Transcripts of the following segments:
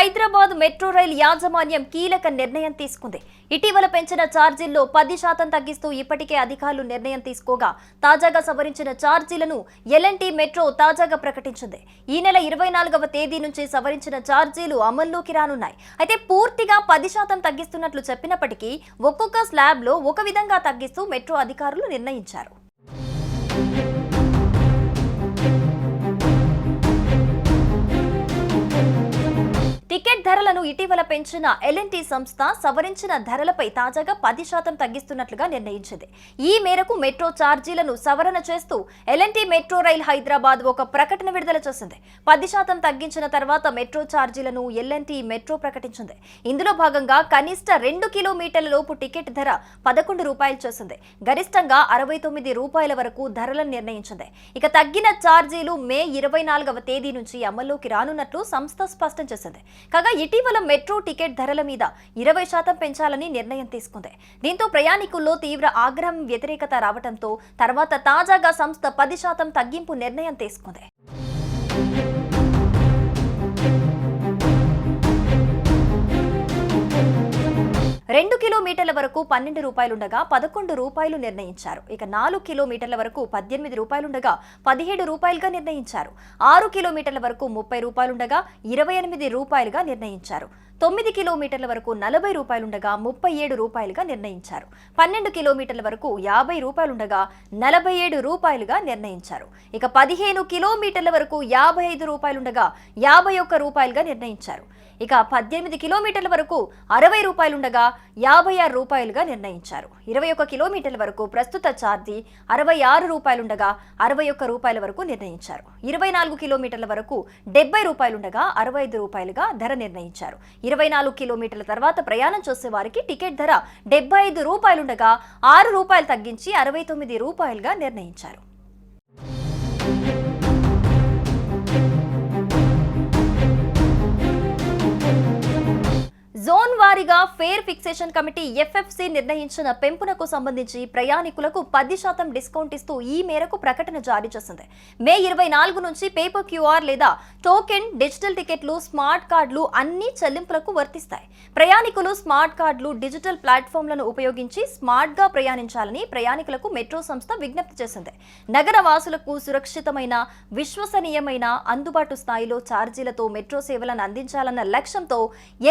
Hyderabad metro rail యాజమాన్యం కీలక నిర్ణయం తీసుకుంది. ఇటీవల పెంచిన ఛార్జీల్లో పది శాతం తగ్గిస్తూ ఇప్పటికే అధికారులు నిర్ణయం తీసుకోగా తాజాగా సవరించిన ఛార్జీలను ఎల్ఎన్టీ మెట్రో తాజాగా ప్రకటించింది. ఈ నెల ఇరవై నాలుగవ తేదీ నుంచి సవరించిన ఛార్జీలు అమల్లోకి రానున్నాయి. అయితే పూర్తిగా పది శాతం తగ్గిస్తున్నట్లు చెప్పినప్పటికీ ఒక్కొక్క స్లాబ్లో ఒక విధంగా తగ్గిస్తూ మెట్రో అధికారులు నిర్ణయించారు. టికెట్ ధరలను ఇటీవల పెంచిన ఎల్ఎన్టీ సంస్థ సవరించిన ధరలపై తాజాగా పది శాతం తగ్గిస్తున్నట్లుగా నిర్ణయించింది. ఈ మేరకు మెట్రో ఛార్జీలను సవరణ చేస్తూ ఎల్ఎన్టీ మెట్రో రైల్ హైదరాబాద్ ఒక ప్రకటన విడుదల చేసింది. పది శాతం తగ్గించిన తర్వాత మెట్రో ఛార్జీలను ఎల్ఎన్టీ మెట్రో ప్రకటించింది. ఇందులో భాగంగా కనిష్ట రెండు కిలోమీటర్ల లోపు టికెట్ ధర పదకొండు రూపాయలు చేసింది. గరిష్టంగా అరవై తొమ్మిది రూపాయల వరకు ధరలను నిర్ణయించింది. ఇక తగ్గిన ఛార్జీలు మే ఇరవై నాలుగవ తేదీ నుంచి అమల్లోకి రానున్నట్లు సంస్థ స్పష్టం చేసింది. కాగా ఇటీవల మెట్రో టికెట్ ధరల మీద ఇరవై శాతం పెంచాలని నిర్ణయం తీసుకుంది. దీంతో ప్రయాణికుల్లో తీవ్ర ఆగ్రహం వ్యతిరేకత రావడంతో తర్వాత తాజాగా సంస్థ పది శాతం తగ్గింపు నిర్ణయం తీసుకుంది. కిలోమీటర్ల వరకు పన్నెండు రూపాయలుండగా పదకొండు రూపాయలు నిర్ణయించారు. ఇక నాలుగు కిలోమీటర్ల వరకు పద్దెనిమిది రూపాయలుండగా పదిహేడు రూపాయలుగా నిర్ణయించారు. ఆరు కిలోమీటర్ల వరకు ముప్పై రూపాయలుండగా ఇరవై ఎనిమిది రూపాయలుగా నిర్ణయించారు. తొమ్మిది కిలోమీటర్ల వరకు నలభై రూపాయలుండగా ముప్పై ఏడు రూపాయలుగా నిర్ణయించారు. పన్నెండు కిలోమీటర్ల వరకు యాభై రూపాయలుండగా నలభై ఏడు రూపాయలుగా నిర్ణయించారు. ఇక పదిహేను కిలోమీటర్ల వరకు యాభై ఐదు రూపాయలుండగా యాభై ఒక్క రూపాయలుగా నిర్ణయించారు. ఇక పద్దెనిమిది కిలోమీటర్ల వరకు అరవై రూపాయలుండగా యాభై ఆరు రూపాయలుగా నిర్ణయించారు. ఇరవై ఒక్క కిలోమీటర్ల వరకు ప్రస్తుత ఛార్జీ అరవై ఆరు రూపాయలుండగా అరవై ఒక్క రూపాయల వరకు నిర్ణయించారు. ఇరవై నాలుగు కిలోమీటర్ల వరకు డెబ్బై రూపాయలుండగా అరవై ఐదు రూపాయలుగా ధర నిర్ణయించారు. ఇరవై నాలుగు కిలోమీటర్ల తర్వాత ప్రయాణం చేసే వారికి టికెట్ ధర డెబ్బై ఐదు రూపాయలుండగా ఆరు రూపాయలు తగ్గించి అరవై తొమ్మిది రూపాయలుగా నిర్ణయించారు. తొలిసారిగా ఫేర్ ఫిక్సేషన్ కమిటీ ఎఫ్ఎఫ్సి నిర్ణయించిన పెంపునకు సంబంధించి ప్రయాణికులకు పది శాతం డిస్కౌంట్ ఇస్తూ ఈ మేరకు ప్రకటన జారీ చేసింది. మే ఇరవై నాలుగు నుంచి పేపర్ క్యూఆర్ లేదా టోకెన్ డిజిటల్ టికెట్లు స్మార్ట్ కార్డులు అన్ని చెల్లింపులకు వర్తిస్తాయి. ప్రయాణికులు స్మార్ట్ కార్డులు డిజిటల్ ప్లాట్ఫామ్లను ఉపయోగించి స్మార్ట్గా ప్రయాణించాలని ప్రయాణికులకు మెట్రో సంస్థ విజ్ఞప్తి చేసింది. నగర వాసులకు సురక్షితమైన విశ్వసనీయమైన అందుబాటు స్థాయిలో ఛార్జీలతో మెట్రో సేవలను అందించాలన్న లక్ష్యంతో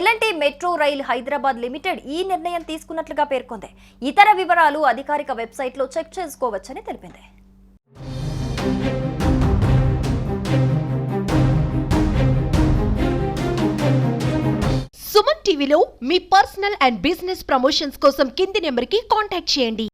ఎలాంటి మెట్రో రైల్ హైదరాబాద్ లిమిటెడ్ ఈ నిర్ణయం తీసుకున్నట్లుగా పేర్కొంది. ఇతర వివరాలు అధికారిక వెబ్సైట్లో చెక్ చేసుకోవచ్చని తెలిపింది. సుమన్ టీవీలో మీ పర్సనల్ అండ్ బిజినెస్ ప్రమోషన్స్ కోసం కింది నెంబర్కి కాంటాక్ట్ చేయండి.